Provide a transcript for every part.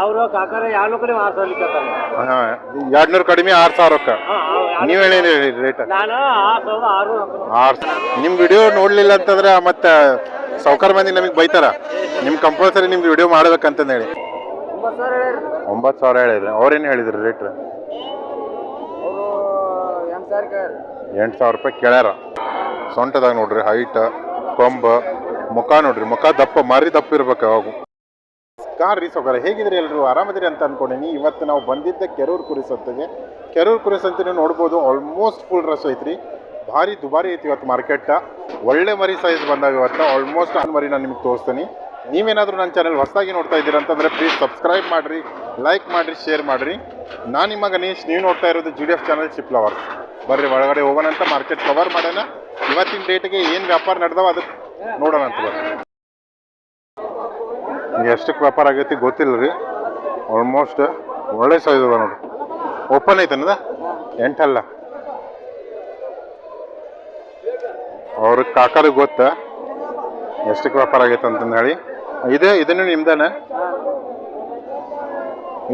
ಅವರು ಕಾಕಾರ ಆರ್ ಸಾವಿರ ರೊಕ್ಕ ಎರಡ್ನೂರು ಕಡಿಮೆ ಆರು ಸಾವಿರಕ್ಕೆ. ನೀವು ಹೇಳಿ ರೇಟ್ ನಾನು ಆರು ಸಾವಿರದ ಆರು ಆರು ನಿಮ್ಮ ವಿಡಿಯೋ ನೋಡ್ಲಿಲ್ಲ ಅಂತಂದ್ರೆ ಮತ್ತೆ ಸಾವ್ಕಾರ ಮಂದಿ ನಮಗೆ ಬೈತಾರ. ನಿಮ್ ಕಂಪಲ್ಸರಿ ನಿಮ್ಗೆ ವಿಡಿಯೋ ಮಾಡ್ಬೇಕಂತಂದು ಹೇಳಿ. ಒಂಬತ್ತು ಸಾವಿರ ಹೇಳಿದ್ರೆ. ಅವ್ರೇನು ಹೇಳಿದ್ರಿ ರೇಟ್ ಎಂಟು ಸಾವಿರ ಕೇಳಿ ಎಂಟು ಸಾವಿರ ರೂಪಾಯಿ ಕೇಳ್ಯಾರ. ಸೊಂಟದಾಗ ನೋಡ್ರಿ ಹೈಟ್ ಕೊಂಬ ಮುಖ ನೋಡ್ರಿ. ಮುಖ ದಪ್ಪ ಮಾರಿ ದಪ್ಪ ಇರ್ಬೇಕು ಅವಾಗ ಕಾರ್ ರೀ ಸೌಕರ್ಯ ಹೇಗಿದ್ರೆ ಎಲ್ಲರೂ ಆರಾಮದಿರಿ ಅಂತ ಅಂದ್ಕೊಂಡಿನಿ ಇವತ್ತು ನಾವು ಬಂದಿದ್ದ ಕೆರೂರು ಕುರಿ ಸಂತೆಗೆ ಕೆರೂರು ಕುರಿ ಸಂತೆ ನೋಡ್ಬೋದು ಆಲ್ಮೋಸ್ಟ್ ಫುಲ್ ರಸ್ ಐತ್ರಿ. ಭಾರಿ ದುಬಾರಿ ಐತಿ ಇವತ್ತು ಮಾರ್ಕೆಟ್ ಒಳ್ಳೆ ಮರಿ ಸೈಜ್ ಬಂದಾಗ ಇವತ್ತು. ಆಲ್ಮೋಸ್ಟ್ ಆನ್ ಮರಿ ನಾನು ನಿಮ್ಗೆ ತೋರಿಸ್ತೀನಿ. ನೀವೇನಾದರೂ ನನ್ನ ಚಾನಲ್ ಹೊಸದಾಗಿ ನೋಡ್ತಾ ಇದ್ದೀರ ಅಂತಂದ್ರೆ ಪ್ಲೀಸ್ ಸಬ್ಸ್ಕ್ರೈಬ್ ಮಾಡಿರಿ ಲೈಕ್ ಮಾಡಿರಿ ಶೇರ್ ಮಾಡಿರಿ. ನಾನು ನಿಮ್ಮ ಗಣೇಶ್ ನೀವು ನೋಡ್ತಾ ಇರೋದು ಜಿ ಡಿ ಎಫ್ ಚಾನಲ್ ಚಿಪ್ಲವರ್ ಬರ್ರಿ, ಒಳಗಡೆ ಹೋಗೋಣ ಅಂತ ಮಾರ್ಕೆಟ್ ಕವರ್ ಮಾಡೋಣ. ಇವತ್ತಿನ ಡೇಟ್ಗೆ ಏನು ವ್ಯಾಪಾರ ನಡೆದವ ಅದು ನೋಡೋಣ ಅಂತ ಬರ್ರಿ. ಎಷ್ಟಕ್ಕೆ ವ್ಯಾಪಾರ ಆಗೈತಿ ಗೊತ್ತಿಲ್ಲ ರೀ. ಆಲ್ಮೋಸ್ಟ್ ಒಳ್ಳೆ ಸೈಜ್ ಅದ ನೋಡ್ರಿ. ಓಪನ್ ಐತನದ ಎಂಟಲ್ಲ. ಅವ್ರ ಕಾಕಾರಿಗೆ ಗೊತ್ತ ಎಷ್ಟಕ್ಕೆ ವ್ಯಾಪಾರ ಆಗೈತೆ ಅಂತಂದು ಹೇಳಿ. ಇದೇ, ಇದನ್ನು ನಿಮ್ದಾನ?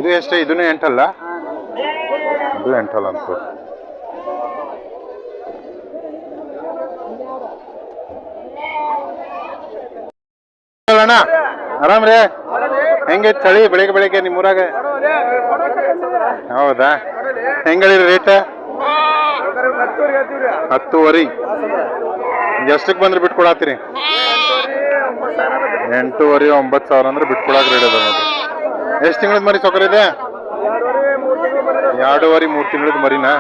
ಇದು ಎಷ್ಟೇ, ಇದನ್ನು ಎಂಟಲ್ಲ? ಇದು ಎಂಟಲ್ಲ ಅಂತ ಅಣ್ಣ ಆರಾಮ್ರಿ ಹೆಂಗೆ ಚಳಿ ಬೆಳಿಗ್ಗೆ ಬೆಳಿಗ್ಗೆ ನಿಮ್ಮೂರಾಗ ಹೌದಾ? ಹೆಂಗಳಿ ರೇಟ್ ಹತ್ತುವರಿ. ಎಷ್ಟಕ್ಕೆ ಬಂದ್ರೆ ಬಿಟ್ಕೊಡತ್ತೀರಿ? ಎಂಟೂವರೆ, ಒಂಬತ್ತು ಸಾವಿರ ಅಂದ್ರೆ ಬಿಟ್ಕೊಡಕ್ ರೇಟ್ ಅದ ಎಷ್ಟು ತಿಂಗಳದ ಮರಿ ಸೊಕರ್ ಇದೆ? ಎರಡೂವರೆ, ಮೂರು ತಿಂಗಳದ ಮರಿನಾ?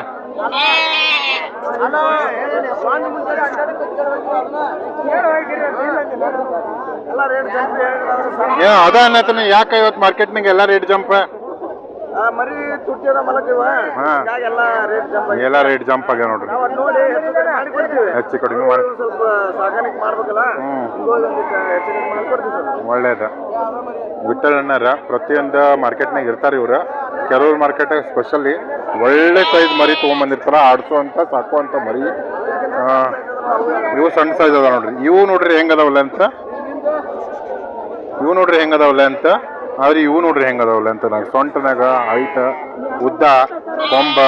ಏ ಅದ ಅನ್ನತನ ಯಾಕೆ ಇವತ್ತು ಮಾರ್ಕೆಟ್ನಾಗ ಎಲ್ಲ ರೇಟ್ ಜಂಪ್ ಮರಿ ಎಲ್ಲ ರೇಟ್ ಜಂಪ್ ಎಲ್ಲ ರೇಟ್ ಜಂಪ್ ಆಗ್ಯಾವ ನೋಡ್ರಿ. ಅದ್ ನೋಡಿ ಹೆಚ್ಚು ಕಡಿಮೆ ಮಾಡಿ ಕೊಡ್ತೀವಿ. ಹೆಚ್ಚು ಕಡಿಮೆ ಮಾಡಿ. ಸ್ವಲ್ಪ ಸಾಗಾಣಿಕೆ ಮಾಡ್ಬೇಕಲ್ಲ? ಹ್ಮ್. ಹೆಚ್ಚು ಕಡಿಮೆ ಮಾಡಿ ಕೊಡ್ತೀವಿ ಸರ್. ಒಳ್ಳೇದ. ವಿಠಲ್ ಅಣ್ಣಾರ ಪ್ರತಿಯೊಂದು ಮಾರ್ಕೆಟ್ನಾಗ ಇರ್ತಾರೆ ಇವ್ರು. ಕೆಲವ್ರು ಮಾರ್ಕೆಟ್ ಸ್ಪೆಷಲಿ ಒಳ್ಳೆ ಸೈಜ್ ಮರಿ ತೊಗೊಂಬಂದಿರ್ತಾರ. ಸಾಕೋ ಅಂತ ಮರಿ. ಇವು ಸಣ್ಣ ಸೈಜ್ ಅದಾವ ನೋಡ್ರಿ. ಇವು ನೋಡ್ರಿ ಹೆಂಗದಾವಲ್ಲ ಅಂತ. ಇವು ನೋಡ್ರಿ ಹೆಂಗದವಲ್ಲ ಅಂತ? ಆದ್ರೆ ಇವು ನೋಡ್ರಿ ಹೆಂಗದವಲ್ಲ ಅಂತ ನಂಗೆ ಸೊಂಟನಾಗ ಹೈಟ್ ಉದ್ದ, ಕೊಂಬ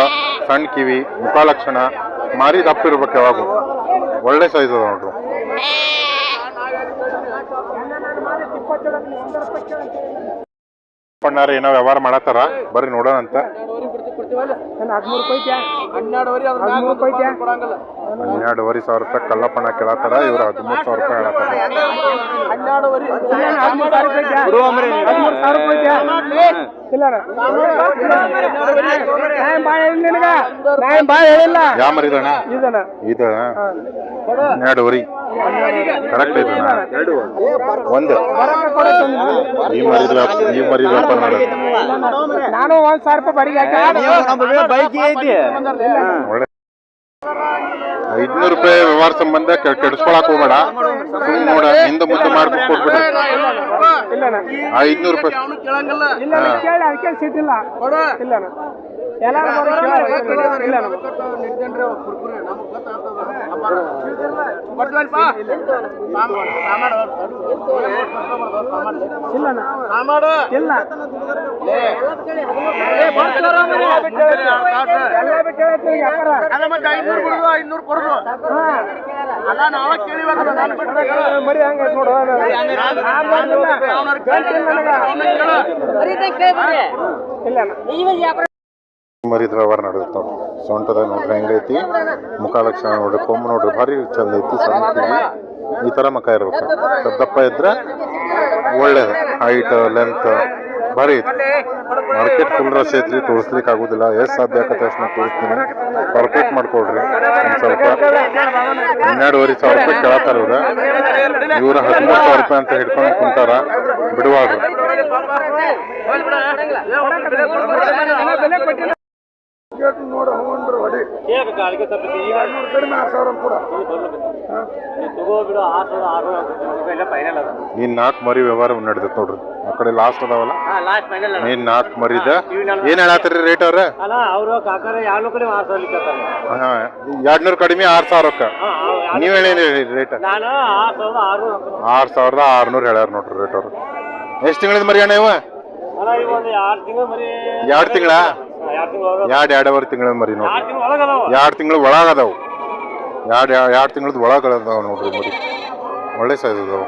ಸಣ್ಣ ಕಿವಿ, ಮುಖಲಕ್ಷಣ ಮಾರಿ ದಪ್ಪ ಇರ್ಬೇಕು ಯಾವಾಗ ಒಳ್ಳೆ ಸೈಜ್ ಅದ ನೋಡ್ರಿ. ಪಣ್ಣಾರ ಏನೋ ವ್ಯವಹಾರ ಮಾಡತ್ತಾರ? ಬರ್ರಿ ನೋಡೋಣ ಅಂತ ಹನ್ನೆರಡುವರೆ ಸಾವಿರ ರೂಪಾಯಿ ಕಲ್ಲಪ್ಪಣ್ಣ ಕೇಳತ್ತಾರ ಇವ್ರು ಹದಿಮೂರು ಸಾವಿರ ರೂಪಾಯಿ ಹೇಳತ್ತಾರ ಯಾವ ಮರಿದಣ್ಣ ಇದು ಹನ್ನೆರಡುವರೆ. ಕರೆಕ್ಟ್ ಒಂದು. ಈ ಮರಿ ಈ ಮರಿ ವ್ಯಾಪಾರ ಮಾಡೋದು. ನಾನು ಒಂದ್ ಸಾವಿರ ರೂಪಾಯಿ ಬರೀ ಬೈಕ್ ಐತಿ ಒಳ್ಳೆ ಐದ್ನೂರು ರೂಪಾಯಿ ವ್ಯವಹಾರ ಸಂಬಂಧ ಕೆಡಿಸ್ಕೊಳಕ್ ಹೋಗ್ಬೇಡ. ಸುಮ್ ನೋಡ ಹಿಂದೆ ಮುಂದೆ ಮಾಡ್ಬಿಟ್ಟು ಕೊಟ್ಬಿಡ್ರಿ ಐದ್ನೂರು ರೂಪಾಯಿ. ಇಲ್ಲ. ಇಲ್ಲ ಇಲ್ಲ ಮರಿ ಹಂಗ ನೋಡು ಇಲ್ಲ ಮರಿದ ವ್ಯವಹಾರ ನಡೆದಿರ್ತಾವ ಸೊಂಟದ ನೋಡ್ರಿ ಹೆಂಗೈತಿ? ಮುಖ ಲಕ್ಷಣ ನೋಡ್ರಿ ಕೊಂಬು ನೋಡ್ರಿ ಭಾರಿ ಚಂದ ಐತಿ ಸಣ್ಣ ಈ ತರ ಮಕ ಇರ್ಬೇಕು. ದಪ್ಪ ಇದ್ರೆ ಒಳ್ಳೇದು. ಹೈಟ್ ಲೆಂತ್ ಭಾರಿ ಮಾರ್ಕೆಟ್ ಫುಲ್ ರಶ್ ಐತ್ರಿ ತೋರಿಸ್ಲಿಕ್ಕೆ ಆಗುದಿಲ್ಲ. ಎಷ್ಟು ಸಾಧ್ಯ ಆಗತ್ತೆ ಅಷ್ಟು ತೋರಿಸ್ತೀನಿ. ಪರ್ಫೆಕ್ಟ್ ಮಾಡ್ಕೊಡ್ರಿ. ಒಂದು ಸ್ವಲ್ಪ. ಹನ್ನೆರಡುವರೆ ಸಾವಿರ ರೂಪಾಯಿ ಕೇಳತ್ತಾರ ಇವ್ರ. ಇವ್ರ ಹದಿಮೂರು ಸಾವಿರ ರೂಪಾಯಿ ಅಂತ ಹಿಡ್ಕೊಂಡು ಕುಂತಾರ. ಬಿಡುವಾಡ್ರಿ ನೋಡ್ರಿ ಹೊಡಿ. ಕಡಿಮೆ ಆರು ಸಾವಿರ ಕೂಡ. ಈ ನಾಲ್ಕು ಮರಿ ವ್ಯವಹಾರ ನಡೆದೈತೆ ನೋಡ್ರಿ. ಆ ಕಡೆ ಲಾಸ್ಟ್ ಅದಾವಲ್ಲ? ನೀನ್ ನಾಲ್ಕು ಮರಿದ ಏನ್ ಹೇಳತ್ತೀರಿ ರೇಟ್ ಅವ್ರ? ಲಿಕ್ಕತ್ತಾರೆ ಎರಡ್ನೂರು ಕಡಿಮೆ ಆರ್ ಸಾವಿರಕ್ಕ. ನೀವ್ ಹೇಳಿ ರೇಟ್ ನಾನು ಆರು ಸಾವಿರದ ಆರು ಆರ್ ಸಾವಿರದ ಆರ್ನೂರ್ ಹೇಳ್ಯಾರ ನೋಡ್ರಿ ರೇಟ್ ಅವ್ರು. ಎಷ್ಟ್ ತಿಂಗಳದ ಮರಿ ಅಣ್ಣ ಇವ? ಎರಡು ತಿಂಗಳು ಎರಡು ತಿಂಗಳ? ಎರಡು ತಿಂಗಳು ಎರಡು ಎರಡೂವರೆ ತಿಂಗಳ ಮರಿ ನೋಡ್ರಿ. ಎರಡು ತಿಂಗಳು ಒಳಗದಾವ ಎರಡು ಎರಡು ಎರಡು ತಿಂಗಳದ ಒಳಗಡೆ ಅದಾವ ನೋಡ್ರಿ ಮರಿ. ಒಳ್ಳೆ ಸೈಜ್ ಇದಾವೆ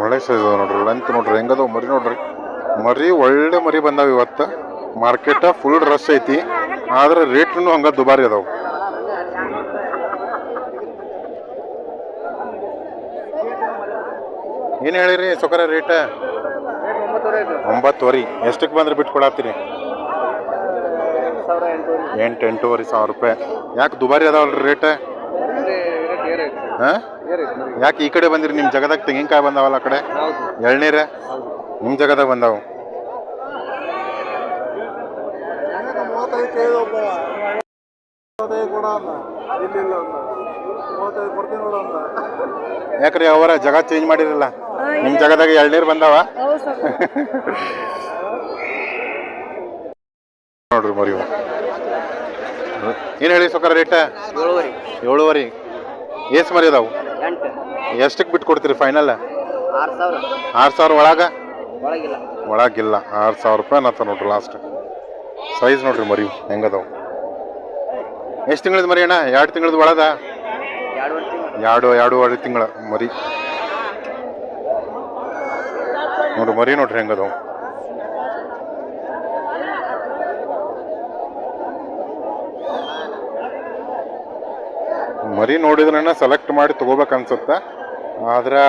ಒಳ್ಳೆ ಸೈಜ್ ಅದಾವೆ ನೋಡ್ರಿ ಲೆಂತ್ ನೋಡ್ರಿ ಹೆಂಗದಾವ ಮರಿ ನೋಡ್ರಿ. ಮರಿ ಒಳ್ಳೆ ಮರಿ ಬಂದಾವ ಇವತ್ತು. ಮಾರ್ಕೆಟ ಫುಲ್ ರಶ್ ಐತಿ. ಆದ್ರೆ ರೇಟ್ನು ಹಂಗ ದುಬಾರಿ ಅದಾವ. ಏನು ಹೇಳಿರಿ ಸೊಕರ ರೇಟ್ ಒಂಬತ್ತುವರೆ. ಎಷ್ಟಕ್ಕೆ ಬಂದ್ರೆ ಬಿಟ್ಕೊಡತ್ತೀರಿ ಎಂಟು, ಎಂಟೂವರೆ ಸಾವಿರ ರೂಪಾಯಿ. ಯಾಕೆ ದುಬಾರಿ ಅದಾವಲ್ರಿ ರೇಟ್ ಹಾಂ? ಯಾಕೆ ಈ ಕಡೆ ಬಂದಿರಿ? ನಿಮ್ಮ ಜಗದಾಗ ತೆಂಗಿನಕಾಯಿ ಬಂದಾವಲ್ಲ ಆ ಕಡೆ? ಎಳ್ನೀರ? ನಿಮ್ಮ ಜಗದಾಗ ಬಂದಾವು. ಯಾಕ್ರಿ ಅವರ ಜಗ ಚೇಂಜ್ ಮಾಡಿರಲ್ಲ? ನಿಮ್ಮ ಜಾಗದಾಗ ಎಳ್ನೀರು ಬಂದಾವ? ನೋಡ್ರಿ ಮರಿ ಏನು ಹೇಳಿ ಸಕ್ಕರೆ ರೇಟ ಏಳುವರೆ. ಎಸ್ ಏಸ್ ಮರಿ ಅದಾವು ಎಷ್ಟಕ್ ಎಷ್ಟಕ್ಕೆ ಬಿಟ್ಟು ಕೊಡ್ತೀರಿ ಫೈನಲ್ ಆರು ಸಾವಿರ. ಒಳಗ? ಒಳಗಿಲ್ಲ. ಒಳಗಿಲ್ಲ. ಆರು ಸಾವಿರ ರೂಪಾಯಿ ಅಂತ ನೋಡ್ರಿ ಲಾಸ್ಟ್ ಸೈಜ್ ನೋಡ್ರಿ ಮರಿ ಹೆಂಗದಾವು? ಎಷ್ಟು ತಿಂಗಳದ ಮರಿ ಅಣ್ಣ? ಎರಡು ತಿಂಗಳದ ಒಳದ ಎರಡು ಎರಡು ಎರಡು ಎರಡೂವರೆ ತಿಂಗಳ ಮರಿ. ನೋಡ್ರಿ ಮರಿ ನೋಡ್ರಿ ಹೆಂಗದಾವು. ಮರಿ ನೋಡಿದ್ರನ್ನ ಸೆಲೆಕ್ಟ್ ಮಾಡಿ ತಗೋಬೇಕು ಅನ್ಸುತ್ತೆ ಆದ್ರೆ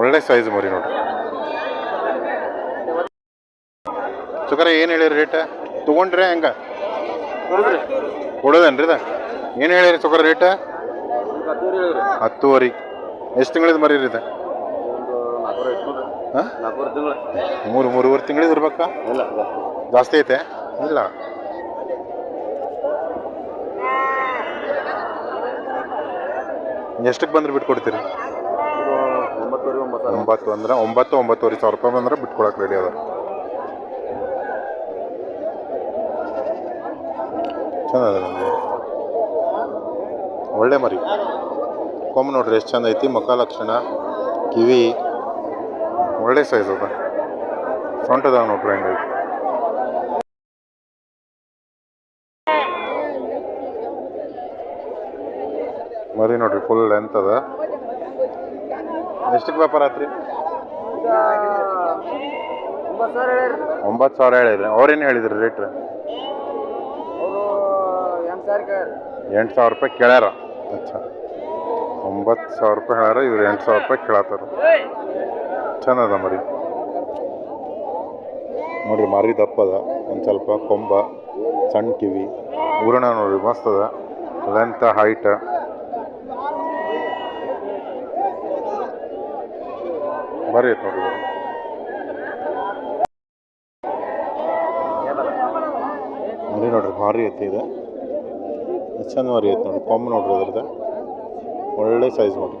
ಒಳ್ಳೆ ಸೈಜ್ ಮರಿ ನೋಡ್ರಿ. ಸುಕರ ಏನು ಹೇಳಿರಿ ರೇಟ್ ತಗೊಂಡ್ರೆ ಹೆಂಗ? ಕೊಡೋದೇನ್ರಿ ಏನ್ ಏನು ಹೇಳಿರಿ ಸುಕರ ರೇಟ್ ಹತ್ತುವರೆ. ಎಷ್ಟು ತಿಂಗಳಿದ ಮರಿ ಇದೆ? ಹಾಂ? ನಾಲ್ಕೂವರೆ ತಿಂಗಳು. ಮೂರು ಮೂರುವರೆ ತಿಂಗಳು ಇರ್ಬೇಕಾ? ಇಲ್ಲ. ಜಾಸ್ತಿ ಐತೆ? ಇಲ್ಲ. ಎಷ್ಟಕ್ಕೆ ಬಂದ್ರೆ ಬಿಟ್ಕೊಡ್ತೀರಿ? ಒಂಬತ್ತು ಅಂದ್ರೆ ಒಂಬತ್ತು ಒಂಬತ್ತುವರೆ ಸಾವಿರ ರೂಪಾಯಿ ಬಂದ್ರೆ ಬಿಟ್ಕೊಳಕ್ಕೆ ರೆಡಿ ಅದ ಚಂದ ಒಳ್ಳೆ ಮರಿ. ಕೊಮ್ಮ ನೋಡ್ರಿ ಎಷ್ಟು ಚಂದ ಐತಿ. ಮುಖ ಲಕ್ಷಣ ಕಿವಿ. ಒಳ್ಳೆ ಸೈಜ್ ಅದ. ಸೊಂಟದಾಗ ನೋಡ್ರಿ ಹೆಂಗೈತಿ ಮರಿ ನೋಡ್ರಿ ಫುಲ್ ಲೆಂತ್ ಅದ. ಎಷ್ಟಕ್ಕೆ ವ್ಯಾಪಾರ ಆತ್ರಿ? ಒಂಬತ್ತು ಸಾವಿರ ಹೇಳಿದ್ರೆ. ಅವ್ರೇನು ಹೇಳಿದ್ರಿ ರೇಟ್ ಎಂಟು ಸಾವಿರ ರೂಪಾಯಿ ಕೇಳ್ಯಾರ. ಅಚ್ಚ. ಒಂಬತ್ತು ಸಾವಿರ ರೂಪಾಯಿ ಹೇಳ್ಯಾರ, ಇವ್ರು ಎಂಟು ಸಾವಿರ ರೂಪಾಯಿ ಕೇಳತ್ತಾರ. ಚಂದ ಅದ ಮರಿ. ನೋಡ್ರಿ ಮರಿ ದಪ್ಪದ ಒಂದು ಸ್ವಲ್ಪ ಕೊಂಬ, ಸಣ್ಣ ಕಿವಿ ಉರಣ ನೋಡ್ರಿ ಮಸ್ತ್ ಅದ ಲೆಂತ್ ಹೈಟ್ ಮರಿ ಐತೆ ನೋಡ್ರಿ. ಮರಿ ನೋಡ್ರಿ ಭಾರಿ ಐತಿ ಇದೆ. ಚಂದ ಮರಿ ಐತೆ ನೋಡ್ರಿ, ಕೊಂಬ ನೋಡ್ರಿ ಅದ್ರದ್ದು. ಒಳ್ಳೆ ಸೈಜ್ ನೋಡ್ರಿ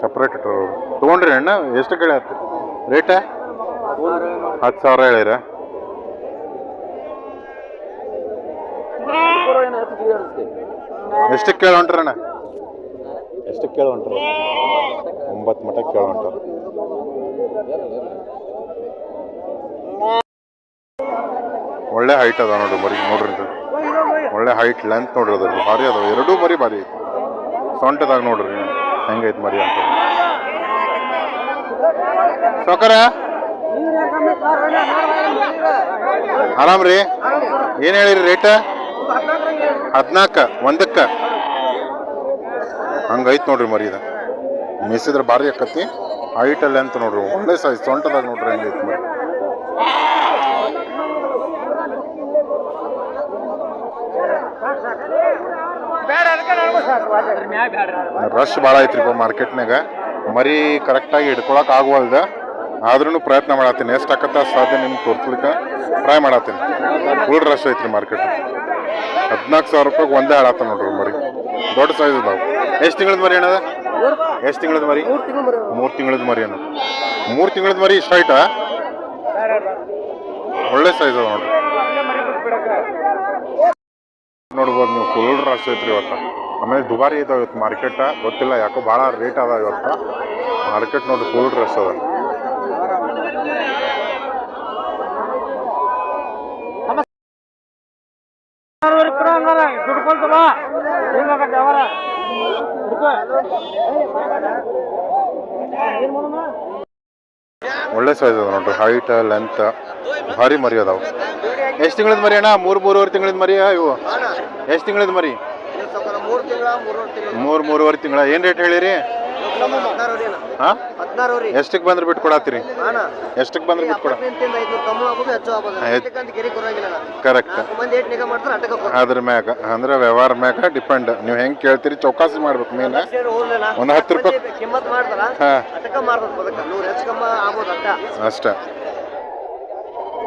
ಸಪ್ರೇಟ್ ಇಟ್ಟರು ತೊಗೊಂಡ್ರಿ ಅಣ್ಣ ಎಷ್ಟು ಕಡೆ ಆಯ್ತು ರೇಟ ಹತ್ತು ಸಾವಿರ ಹೇಳಿರ. ಎಷ್ಟು ಕೇಳಿ ಹೊಂಟ್ರಣ್ಣ ಎಷ್ಟು ಕೇಳಿ ಹೊಂಟ್ರ ಒಂಬತ್ತು ಮಟ ಕೇಳೋಂಟ್ರ ಹೊಂಟಾರ ಒಳ್ಳೆ ಹೈಟ್ ಅದ ನೋಡ್ರಿ ಮರಿ ನೋಡ್ರಿ ಒಳ್ಳೆ ಹೈಟ್ ಲೆಂತ್ ನೋಡ್ರಿ ಅದ್ರಲ್ಲಿ ಭಾರಿ ಅದಾವ. ಎರಡೂ ಮರಿ ಭಾರಿ ಐತಿ. ಸೊಂಟದಾಗ ನೋಡ್ರಿ ಹೆಂಗೈತಿ ಮರಿ ಅಂತ. ಸೌಕರ? ಆರಾಮ್ರಿ ಏನು ಹೇಳಿರಿ ರೇಟ ಹದಿನಾಲ್ಕು, ಒಂದಕ್ಕೆ. ಹಂಗೈತೆ ನೋಡ್ರಿ ಮರಿ ಇದು. ಮೆಸಿದ್ರೆ ಭಾರಿ ಆಕತಿ. ಹೈಟಲ್ಲಿ ಅಂತ ನೋಡ್ರಿ. ಒಳ್ಳೆ ಸೈಜ್ ಸೊಂಟದಾಗ ನೋಡ್ರಿ ಹೆಂಗೈತೆ ಮರಿ. ರಶ್ ಭಾಳ ಐತ್ರಿಪ್ಪ ಮಾರ್ಕೆಟ್ನಾಗ ಮರಿ ಕರೆಕ್ಟಾಗಿ ಹಿಡ್ಕೊಳಕ್ ಆಗವಲ್ದ. ಆದ್ರೂ ಪ್ರಯತ್ನ ಮಾಡತ್ತೀನಿ. ಎಷ್ಟು ಆಕತ್ತ ಸಾಧ್ಯ ನಿಮ್ಗೆ ತೋರ್ಸ್ಲಿಕ್ಕೆ ಟ್ರೈ ಮಾಡತ್ತೀನಿ. ಫುಲ್ ರಶ್ ಐತ್ರಿ ಮಾರ್ಕೆಟ್ ಹದಿನಾಲ್ಕು ಸಾವಿರ ರೂಪಾಯಿಗೆ ಒಂದೇ ಹಾಳಾತ ನೋಡ್ರಿ ಮರಿ. ದೊಡ್ಡ ಸೈಜ್ ಅದಾವ. ಎಷ್ಟು ತಿಂಗಳದ ಮರಿ ಏನದ ಎಷ್ಟು ತಿಂಗಳದ ಮರಿ? ಮೂರು ತಿಂಗಳದ ಮರಿ ಏನು ಮೂರು ತಿಂಗಳದ ಮರಿ ಇಷ್ಟ ಐಟ ಒಳ್ಳೆ ಸೈಜ್ ಅದ ನೋಡ್ರಿ. ನೋಡ್ಬೋದು ನೀವು ಫುಲ್ ರಶ್ ಐತ್ರಿ ಇವತ್ತು. ಆಮೇಲೆ ದುಬಾರಿ ಇದಾವ ಇವತ್ತು ಮಾರ್ಕೆಟ್, ಗೊತ್ತಿಲ್ಲ ಯಾಕೋ ಭಾಳ ರೇಟ್ ಅದ ಇವತ್ತು. ಮಾರ್ಕೆಟ್ ನೋಡ್ರಿ ಫುಲ್ ರಶ್ ಅದ ಒಳ್ಳೆ ಸೈಜ್ ಅದ ನೋಡ್ರಿ ಹೈಟ್ ಲೆಂತ್ ಭಾರಿ ಮರಿ ಅದಾವ. ಎಷ್ಟು ತಿಂಗಳದ ಮರಿ ಅಣ್ಣ? ಮೂರು, ಮೂರುವರೆ ತಿಂಗಳದ ಮರಿಯ ಇವು? ಎಷ್ಟು ತಿಂಗಳಿದ್ ಮರಿ? ಮೂರು, ಮೂರುವರೆ ತಿಂಗಳ. ಏನು ರೇಟ್ ಹೇಳಿರಿ? ಹಾಂ? ಎಷ್ಟಕ್ಕೆ ಬಂದ್ರೆ ಬಿಟ್ಟು ಕೊಡತ್ತೀರಿ ಎಷ್ಟಕ್ಕೆ ಬಂದ್ರೆ ಬಿಟ್ಟು. ಕರೆಕ್ಟ್ ಅದ್ರ ಮ್ಯಾಗ, ಅಂದ್ರೆ ವ್ಯವಹಾರ ಮ್ಯಾಗ ಡಿಪೆಂಡ್ ನೀವು ಹೆಂಗೆ ಕೇಳ್ತೀರಿ ಚೌಕಾಸಿ ಮಾಡ್ಬೇಕು ಮೇನ್ ಒಂದು ಹತ್ತು ರೂಪಾಯಿ ಹಾಂ. ಅಷ್ಟೇ.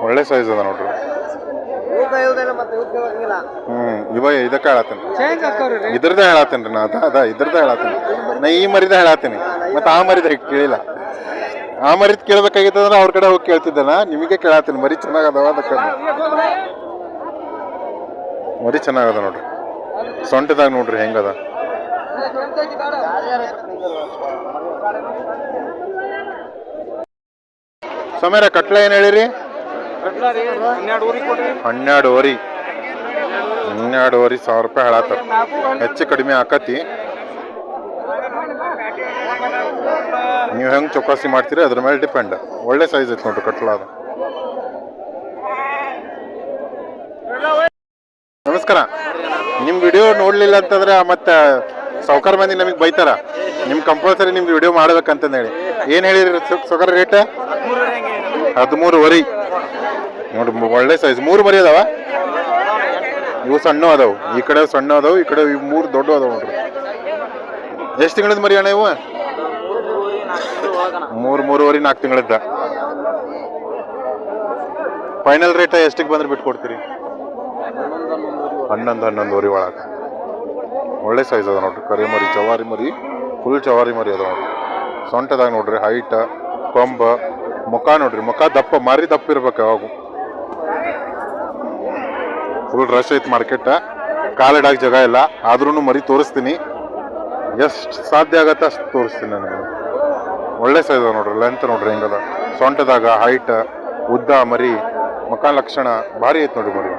ಒಳ್ಳೆ ಸೈಜ್ ಅದ ನೋಡ್ರಿ. ಹ್ಞೂ ಇವ ಇದಕ್ಕೆ ಹೇಳತ್ತೀನಿ. ಇದ್ರದ ಹೇಳತ್ತೀನಿ ನಾ ಅದ ಅದ ಇದ್ರದ ಹೇಳತ್ತೀನಿ. ನಾ ಈ ಮರಿದ ಹೇಳತ್ತೀನಿ. ಮತ್ತೆ ಆ ಮರಿದ ಕೇಳಿಲ್ಲ. ಆ ಮರಿದ್ ಕೇಳ್ಬೇಕಾಗಿತ್ತಂದ್ರೆ ಅವ್ರ ಕಡೆ ಹೋಗಿ ಕೇಳ್ತಿದ್ದಲ್ಲ ನಿಮಗೆ ಕೇಳತ್ತೀನಿ. ಮರಿ ಚೆನ್ನಾಗದವ ಅದಕ್ಕೆ ಮರಿ ಚೆನ್ನಾಗದ ನೋಡ್ರಿ. ಸೊಂಟದಾಗ ನೋಡ್ರಿ ಹೆಂಗದ. ಸಮೀರ ಕಟ್ಲ ಏನು ಹೇಳಿರಿ? ಹನ್ನೆರಡುವರೆ ಹನ್ನೆರಡುವರೆ. ಸಾವಿರ ರೂಪಾಯಿ ಹೇಳತ್ತಾರ ಹೆಚ್ಚು ಕಡಿಮೆ ಆಕತಿ. ನೀವು ಹೆಂಗೆ ಚೌಕಾಸಿ ಮಾಡ್ತೀರಿ? ಅದ್ರ ಮೇಲೆ ಡಿಪೆಂಡ್. ಒಳ್ಳೆ ಸೈಜ್ ಐತೆ ನೋಡ್ರಿ ಕಟ್ಲ ಅದು ನಮಸ್ಕಾರ. ನಿಮ್ಮ ವಿಡಿಯೋ ನೋಡ್ಲಿಲ್ಲ ಅಂತಂದ್ರೆ ಮತ್ತೆ ಸಾವ್ಕಾರ ಮಂದಿ ನಮಗೆ ಬೈತಾರ. ನಿಮ್ ಕಂಪಲ್ಸರಿ ನಿಮ್ಗೆ ವಿಡಿಯೋ ಮಾಡ್ಬೇಕಂತಂದು ಹೇಳಿ ಏನು ಹೇಳಿರಿ ಸೌಕರ್ ರೇಟ್ ಹದಿಮೂರುವರೆ. ನೋಡ್ರಿ ಒಳ್ಳೆ ಸೈಜ್ ಮೂರು ಮರಿ ಅದಾವ? ಇವು ಸಣ್ಣ ಅದಾವು. ಈ ಕಡೆ ಸಣ್ಣ ಅದಾವು, ಈ ಕಡೆ ಮೂರು ದೊಡ್ಡ ಅದಾವ ನೋಡ್ರಿ. ಎಷ್ಟು ತಿಂಗಳದ ಮರಿ ಅಣ್ಣ ಇವು? ಮೂರು ಮೂರುವರೆ ನಾಲ್ಕು ತಿಂಗಳದ್ದ. ಫೈನಲ್ ರೇಟ್ ಎಷ್ಟಕ್ಕೆ ಬಂದ್ರೆ ಬಿಟ್ಟು ಕೊಡ್ತೀರಿ ಹನ್ನೊಂದು, ಹನ್ನೊಂದುವರೆ ಒಳಗೆ. ಒಳ್ಳೆ ಸೈಜ್ ಅದ ನೋಡ್ರಿ. ಕರಿ ಮರಿ, ಜವಾರಿ ಮರಿ ಫುಲ್ ಜವಾರಿ ಮರಿ ಅದ ನೋಡ್ರಿ. ಸೊಂಟದಾಗ ನೋಡ್ರಿ ಹೈಟ್ ಕೊಂಬ, ಮುಖ ನೋಡ್ರಿ. ಮುಖ ದಪ್ಪ, ಮಾರಿ ದಪ್ಪ ಇರ್ಬೇಕು ಯಾವಾಗೂ. ಫುಲ್ ರಶ್ ಐತಿ ಮಾರ್ಕೆಟ್ ಕಾಲಿಡಾಗಿ ಜಾಗ ಇಲ್ಲ. ಆದ್ರೂ ಮರಿ ತೋರಿಸ್ತೀನಿ. ಎಷ್ಟು ಸಾಧ್ಯ ಆಗತ್ತೆ ಅಷ್ಟು ತೋರಿಸ್ತೀನಿ ನನಗೆ ಒಳ್ಳೆ ಸೈಜ್ ನೋಡ್ರಿ ಲೆಂತ್ ನೋಡ್ರಿ ಹೆಂಗದ. ಸೊಂಟದಾಗ ಹೈಟ್ ಉದ್ದ, ಮರಿ ಮುಖ ಲಕ್ಷಣ ಭಾರಿ ಐತೆ ನೋಡ್ರಿ ಮರಿ.